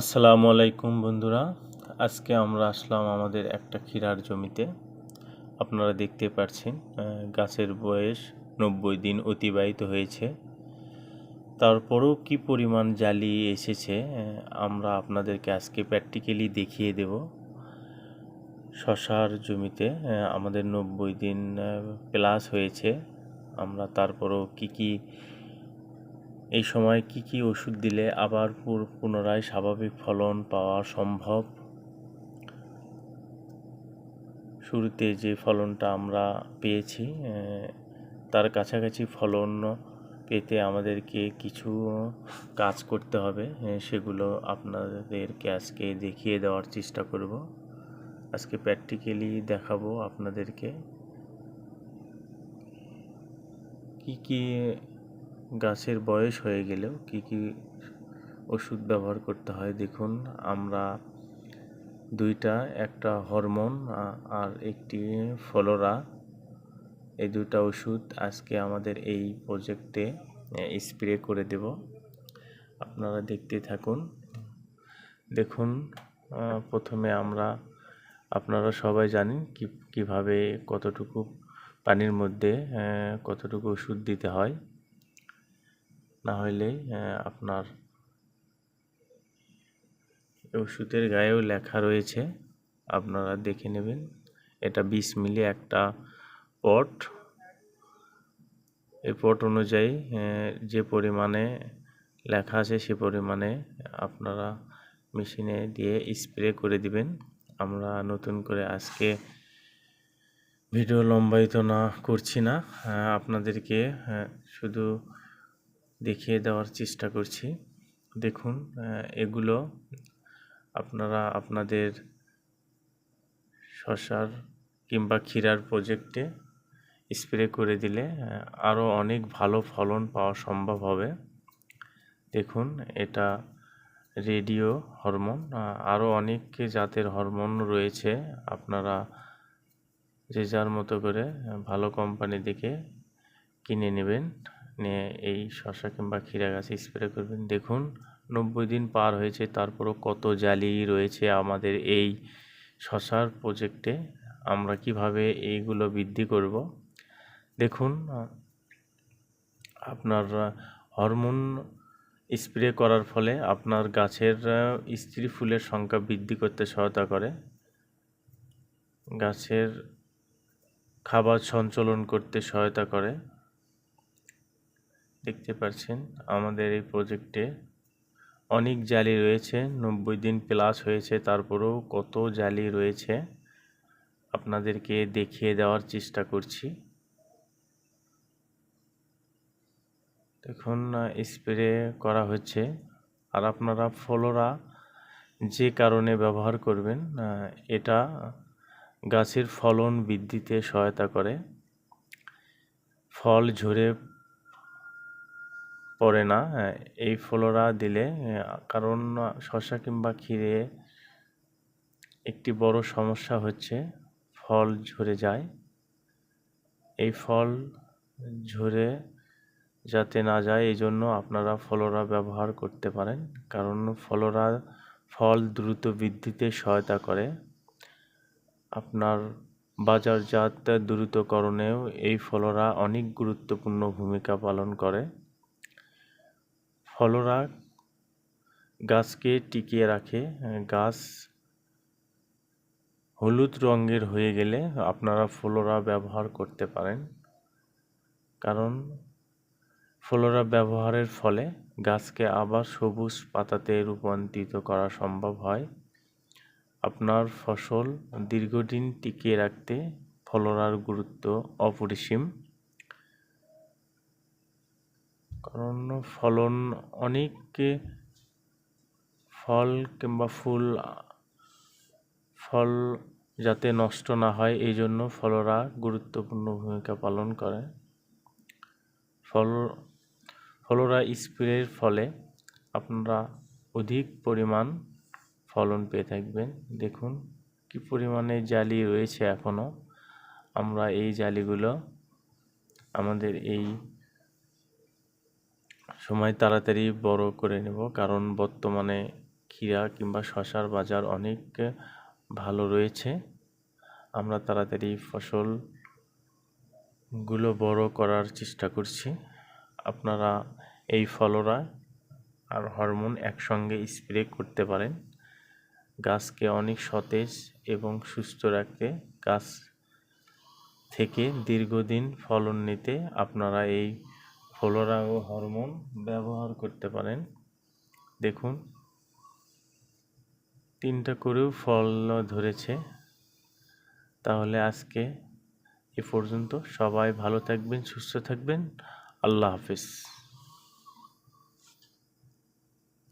আসসালামু আলাইকুম বন্ধুরা। আজকে আমরা আসলাম আমাদের একটা ক্ষীরার জমিতে। আপনারা দেখতে পাচ্ছেন গাছের বয়স নব্বই দিন অতিবাহিত হয়েছে। তারপরেও কি পরিমাণ জালি এসেছে আমরা আপনাদেরকে আজকে প্র্যাকটিক্যালি দেখিয়ে দেব। শশার জমিতে আমাদের নব্বই দিন প্লাস হয়েছে। আমরা তারপরেও কি কি এই সময় কি কি ওষুধ দিলে আবার পুনরায় স্বাভাবিক ফলন পাওয়া সম্ভব? শুরুতে যে ফলনটা আমরা পেয়েছি তার কাছাকাছি ফলন পেতে আমাদেরকে কিছু কাজ করতে হবে সেগুলো আপনাদেরকে আজকে দেখিয়ে দেওয়ার চেষ্টা করব। আজকে প্র্যাকটিক্যালি দেখাবো আপনাদেরকে। কি কি গাছের বয়স হয়ে গেলেও কি কি ওষুধ ব্যবহার করতে হয়? দেখুন, আমরা দুইটা, একটা হরমোন আর একটি ফলোরা। এই দুইটা ওষুধ আজকে আমাদের এই প্রজেক্টে স্প্রে করে দেব। আপনারা দেখতে থাকুন। দেখুন প্রথমে আমরা, আপনারা সবাই জানেন কি, কীভাবে কতটুকু পানির মধ্যে কতটুকু ওষুধ দিতে হয়। না হইলে আপনার ওষুধের গায়েও লেখা রয়েছে, আপনারা দেখে নেবেন। এটা বিশ মিলি একটা পট। এই পট অনুযায়ী যে পরিমাণে লেখা আছে সে পরিমাণে আপনারা মেশিনে দিয়ে স্প্রে করে দিবেন। আমরা নতুন করে আজকে ভিডিও লম্বায়িত না করছি না। আপনাদেরকে শুধু দেখিয়ে দেওয়ার চেষ্টা করছি। দেখুন এগুলো আপনারা আপনাদের শশার কিংবা ক্ষীরার প্রজেক্টে স্প্রে করে দিলে আরও অনেক ভালো ফলন পাওয়া সম্ভব হবে। দেখুন, এটা রেডিও হরমোন আরও অনেক জাতের হরমোন রয়েছে। আপনারা যে যার মতো করে ভালো কোম্পানি দেখে কিনে নেবেন। নিয়ে এই শশা কিংবা ক্ষীরা গাছে স্প্রে করবেন। দেখুন, নব্বই দিন পার হয়েছে, তারপরও কত জালি রয়েছে আমাদের এই শশার প্রজেক্টে আমরা কীভাবে এইগুলো বৃদ্ধি করব? দেখুন, আপনার হরমোন স্প্রে করার ফলে আপনার গাছের স্ত্রী ফুলের সংখ্যা বৃদ্ধি করতে সহায়তা করে। গাছের খাবার সঞ্চালন করতে সহায়তা করে। দেখতে পাচ্ছেন আমাদের এই প্রজেক্টে অনেক জালি রয়েছে, নব্বই দিন প্লাস হয়েছে, তারপরেও কত জালি রয়েছে, আপনাদেরকে দেখিয়ে দেওয়ার চেষ্টা করছি। দেখুন স্প্রে করা হচ্ছে, আর আপনারা ফলোরা যে কারণে ব্যবহার করবেন, এটা গাছের ফলন বৃদ্ধিতে সহায়তা করে। ফল ঝরে পড়ে না এই ফলোরা দিলে কারণ শসা কিংবা ক্ষীরে একটি বড় সমস্যা হচ্ছে, ফল ঝরে যায়। এই ফল ঝরে যাতে না যায়, এই জন্য আপনারা ফলোরা ব্যবহার করতে পারেন, কারণ ফলোরা ফল দ্রুত বৃদ্ধিতে সহায়তা করে। আপনার বাজারজাত দ্রুতকরণেও এই ফলোরা অনেক গুরুত্বপূর্ণ ভূমিকা পালন করে। ফলোরা গাছকে টিকিয়ে রাখে। গাছ হলুদ রঙের হয়ে গেলে আপনারা ফলোরা ব্যবহার করতে পারেন। কারণ ফলোরা ব্যবহারের ফলে গাছকে আবার সবুজ পাতাতে রূপান্তরিত করা সম্ভব হয়। আপনার ফসল দীর্ঘদিন টিকিয়ে রাখতে ফলোরার গুরুত্ব অপরিসীম। কারণ ফলন অনেক ফল কিংবা ফুল, ফল যাতে নষ্ট না হয়, এই জন্য ফলরা গুরুত্বপূর্ণ ভূমিকা পালন করে। ফল, ফলরা স্প্রের ফলে আপনারা অধিক পরিমাণ ফলন পেয়ে থাকবেন। দেখুন কি পরিমাণে জালি রয়েছে এখনও আমরা এই জালিগুলো আমাদের এই সময় তাড়াতাড়ি বড় করে নেব। কারণ বর্তমানে ক্ষীরা কিংবা শশার বাজার অনেক ভালো রয়েছে। আমরা তাড়াতাড়ি ফসলগুলো বড় করার চেষ্টা করছি। আপনারা এই ফলরা আর হরমোন একসঙ্গে স্প্রে করতে পারেন। গাছকে অনেক সতেজ এবং সুস্থ রাখতে গাছ থেকে দীর্ঘদিন ফলন নিতে আপনারা এই ফলোরা ও হরমোন ব্যবহার করতে পারেন। দেখুন। তিনটা করেও ফল ধরেছে। তাহলে আজকে এ পর্যন্ত সবাই ভালো থাকবেন, সুস্থ থাকবেন। আল্লাহ হাফিজ।